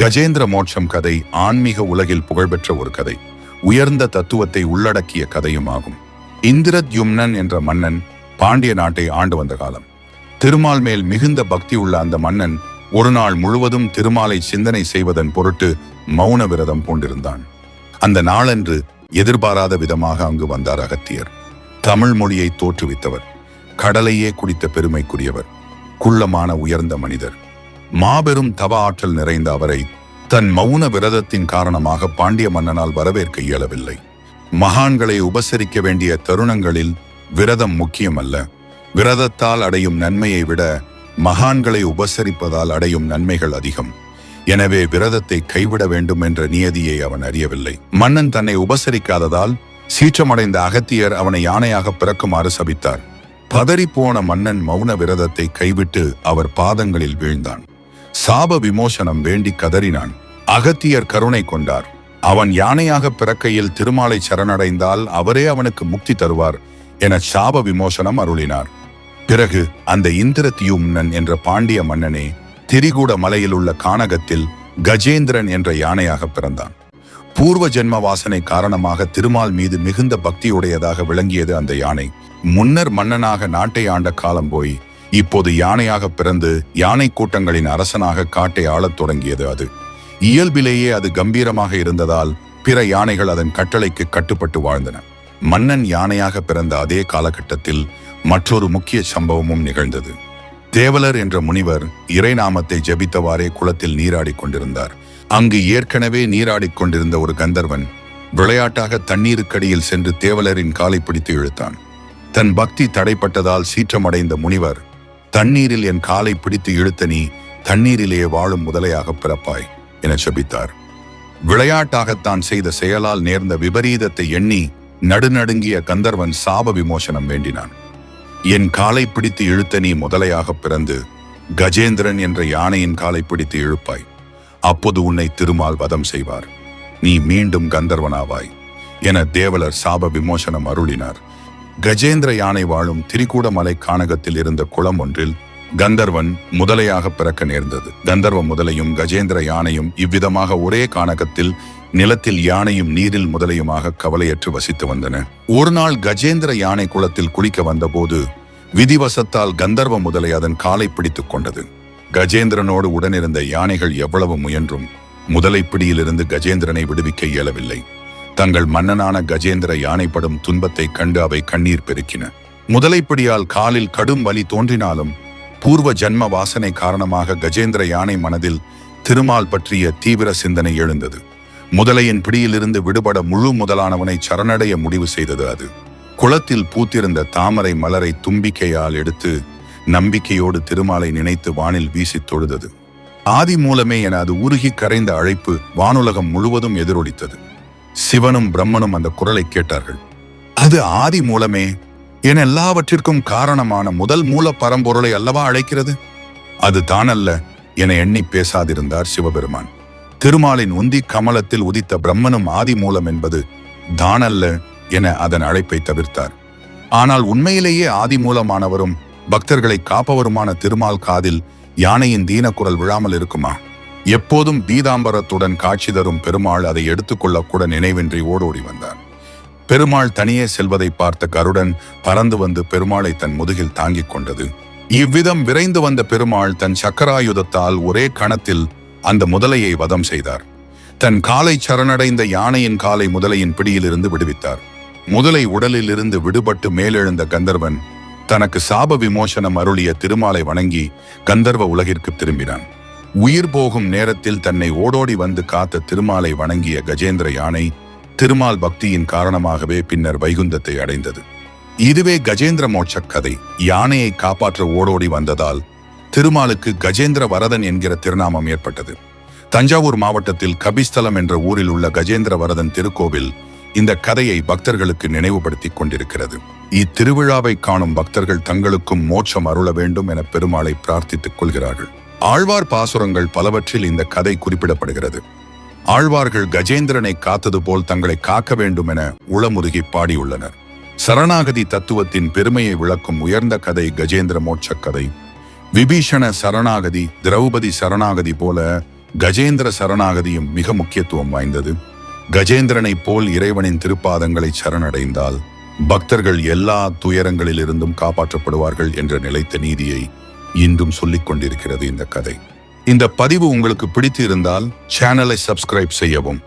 கஜேந்திர மோட்சம் கதை ஆன்மீக உலகில் புகழ்பெற்ற ஒரு கதை. உயர்ந்த தத்துவத்தை உள்ளடக்கிய கதையும் ஆகும் இந்திரத்யும்னன் என்ற மன்னன் பாண்டிய நாட்டை ஆண்டு வந்த காலம். திருமால் மேல் மிகுந்த பக்தி உள்ள அந்த மன்னன் ஒரு நாள் முழுவதும் திருமாலை சிந்தனை செய்வதன் பொருட்டு மௌன விரதம் பூண்டிருந்தான். அந்த நாளன்று எதிர்பாராத விதமாக அங்கு வந்தார் அகத்தியர். தமிழ் மொழியை தோற்றுவித்தவர். கடலையே குடித்த பெருமைக்குரியவர். குள்ளமான உயர்ந்த மனிதர். மாபெரும் தவ ஆற்றல் நிறைந்த அவரை தன் மௌன விரதத்தின் காரணமாக பாண்டிய மன்னனால் வரவேற்க இயலவில்லை. மகான்களை உபசரிக்க வேண்டிய தருணங்களில் விரதம் முக்கியமல்ல. விரதத்தால் அடையும் நன்மையை விட மகான்களை உபசரிப்பதால் அடையும் நன்மைகள் அதிகம். எனவே விரதத்தை கைவிட வேண்டும் என்ற நியதியை அவன் அறியவில்லை. மன்னன் தன்னை உபசரிக்காததால் சீற்றமடைந்த அகத்தியர் அவனை யானையாக பிறக்குமாறு சபித்தார். பதறிப்போன மன்னன் மௌன விரதத்தை கைவிட்டு அவர் பாதங்களில் வீழ்ந்தான். சாப விமோசனம் வேண்டி கதறினான். அகத்தியர் கருணை கொண்டார். அவன் யானையாக பிறக்கையில் திருமாலை சரணடைந்தால் அவரே அவனுக்கு முக்தி தருவார் என சாப விமோசனம் அருளினார். பிறகு அந்த இந்திரத்தியும்னன் என்ற பாண்டிய மன்னனே திரிகூட மலையில் உள்ள கானகத்தில் கஜேந்திரன் என்ற யானையாக பிறந்தான். பூர்வ ஜென்ம வாசனை காரணமாக திருமால் மீது மிகுந்த பக்தியுடையதாக விளங்கியது அந்த யானை. முன்னர் மன்னனாக நாட்டை ஆண்ட காலம் போய் இப்போது யானையாக பிறந்து யானை கூட்டங்களின் அரசனாக காட்டை ஆளத் தொடங்கியது அது. இயல்பிலேயே அது கம்பீரமாக இருந்ததால் பிற யானைகள் அதன் கட்டளைக்கு கட்டுப்பட்டு வாழ்ந்தன. மன்னன் யானையாக பிறந்த அதே காலகட்டத்தில் மற்றொரு முக்கிய சம்பவமும் நிகழ்ந்தது. தேவலர் என்ற முனிவர் இறைநாமத்தை ஜபித்தவாறே குளத்தில் நீராடிக் கொண்டிருந்தார். அங்கு ஏற்கனவே நீராடிக் கொண்டிருந்த ஒரு கந்தர்வன் விளையாட்டாக தண்ணீருக்கடியில் சென்று தேவலரின் காலை பிடித்து இழுத்தான். தன் பக்தி தடைப்பட்டதால் சீற்றமடைந்த முனிவர் தண்ணீரில் என் காலை பிடித்து இழுத்த நீ தண்ணீரிலேயே வாழும் முதலையாக பிறப்பாய் என செபித்தார். விளையாட்டாகத்தான் செய்த செயலால் நேர்ந்த விபரீதத்தை எண்ணி நடுநடுங்கிய கந்தர்வன் சாப விமோசனம் வேண்டினான். என் காலை பிடித்து இழுத்த நீ முதலையாக பிறந்து கஜேந்திரன் என்ற யானையின் காலை பிடித்து இழுப்பாய். அப்போது உன்னை திருமால் வதம் செய்வார். நீ மீண்டும் கந்தர்வனாவாய் என தேவலர் சாப விமோசனம் அருளினார். கஜேந்திர யானை வாழும் திரிகூடமலை கானகத்தில் இருந்த குளம் ஒன்றில் கந்தர்வன் முதலையாக பிறக்க நேர்ந்தது. கந்தர்வ முதலையும் கஜேந்திர யானையும் இவ்விதமாக ஒரே கானகத்தில் நிலத்தில் யானையும் நீரில் முதலையுமாக கவலையற்று வசித்து வந்தன. ஒரு நாள் கஜேந்திர யானை குளத்தில் குளிக்க வந்தபோது விதிவசத்தால் கந்தர்வ முதலை அதன் காலை பிடித்துக் கொண்டது. கஜேந்திரனோடு உடனிருந்த யானைகள் எவ்வளவு முயன்றும் முதலை பிடியிலிருந்து கஜேந்திரனை விடுவிக்க இயலவில்லை. தங்கள் மன்னனான கஜேந்திர யானைப்படும் துன்பத்தை கண்டு அவை கண்ணீர் பெருக்கின. முதலைப்பிடியால் காலில் கடும் வலி தோன்றினாலும் பூர்வ ஜன்ம வாசனை காரணமாக கஜேந்திர யானை மனதில் திருமால் பற்றிய தீவிர சிந்தனை எழுந்தது. முதலையின் பிடியிலிருந்து விடுபட முழு முதலானவனை சரணடைய முடிவு செய்தது அது. குளத்தில் பூத்திருந்த தாமரை மலரை தும்பிக்கையால் எடுத்து நம்பிக்கையோடு திருமாலை நினைத்து வானில் வீசித் தொழுதது. ஆதி மூலமே என அது உருகி கரைந்த அழைப்பு வானுலகம் முழுவதும் எதிரொலித்தது. சிவனும் பிரம்மனும் அந்த குரலை கேட்டார்கள். அது ஆதி மூலமே. என எல்லாவற்றிற்கும் காரணமான முதல் மூல பரம்பொருளை அல்லவா அழைக்கிறது? அது தானல்ல. என எண்ணி பேசாதிருந்தார் சிவபெருமான். திருமாலின் உந்தி கமலத்தில் உதித்த பிரம்மனும் ஆதி மூலம் என்பது தானல்ல என அதன் அழைப்பை தவிர்த்தார். ஆனால் உண்மையிலேயே ஆதி மூலமானவரும் பக்தர்களை காப்பவருமான திருமால் காதில் யானையின் தீனக்குரல் விழாமல் இருக்குமா? எப்போதும் தீதாம்பரத்துடன் காட்சி தரும் பெருமாள் அதை எடுத்துக்கொள்ளக்கூட நினைவின்றி ஓடோடி வந்தார் பெருமாள் தனியே செல்வதை பார்த்த கருடன் பறந்து வந்து பெருமாளை தன் முதுகில் தாங்கிக் கொண்டது. இவ்விதம் விரைந்து வந்த பெருமாள் தன் சக்கராயுதத்தால் ஒரே கணத்தில் அந்த முதலையை வதம் செய்தார். தன் காலை சரணடைந்த யானையின் காலை முதலையின் பிடியிலிருந்து விடுவித்தார். முதலை உடலிலிருந்து விடுபட்டு மேலெழுந்த கந்தர்வன் தனக்கு சாப விமோசனம் அருளிய திருமாலை வணங்கி கந்தர்வ உலகிற்கு திரும்பினான். உயிர் போகும் நேரத்தில் தன்னை ஓடோடி வந்து காத்த திருமாலை வணங்கிய கஜேந்திர யானை திருமால் பக்தியின் காரணமாகவே பின்னர் வைகுந்தத்தை அடைந்தது. இதுவே கஜேந்திர மோட்சக் கதை. யானையை காப்பாற்ற ஓடோடி வந்ததால் திருமாலுக்கு கஜேந்திர வரதன் என்கிற திருநாமம் ஏற்பட்டது. தஞ்சாவூர் மாவட்டத்தில் கபிஸ்தலம் என்ற ஊரில் உள்ள கஜேந்திர வரதன் திருக்கோவில் இந்த கதையை பக்தர்களுக்கு நினைவுபடுத்திக் கொண்டிருக்கிறது. இத்திருவிழாவை காணும் பக்தர்கள் தங்களுக்கும் மோட்சம் அருள வேண்டும் என பெருமாளை பிரார்த்தித்துக் கொள்கிறார்கள். ஆழ்வார் பாசுரங்கள் பலவற்றில் இந்த கதை குறிப்பிடப்படுகிறது. ஆழ்வார்கள் கஜேந்திரனை காத்தது போல் தங்களை காக்க வேண்டும் என உளமுருகி பாடியுள்ளனர். சரணாகதி தத்துவத்தின் பெருமையை விளக்கும் உயர்ந்த கதை கஜேந்திர மோட்சக் கதை. விபீஷண சரணாகதி திரௌபதி சரணாகதி போல கஜேந்திர சரணாகதியும் மிக முக்கியத்துவம் வாய்ந்தது. கஜேந்திரனைப் போல் இறைவனின் திருப்பாதங்களை சரணடைந்தால் பக்தர்கள் எல்லா துயரங்களிலிருந்தும் காப்பாற்றப்படுவார்கள் என்ற நிலைத்த நீதியை இன்றும் சொல்லிக் கொண்டிருக்கிறது இந்த கதை. இந்த பதிவு உங்களுக்கு பிடித்து இருந்தால் சேனலை சப்ஸ்கிரைப் செய்யவும்.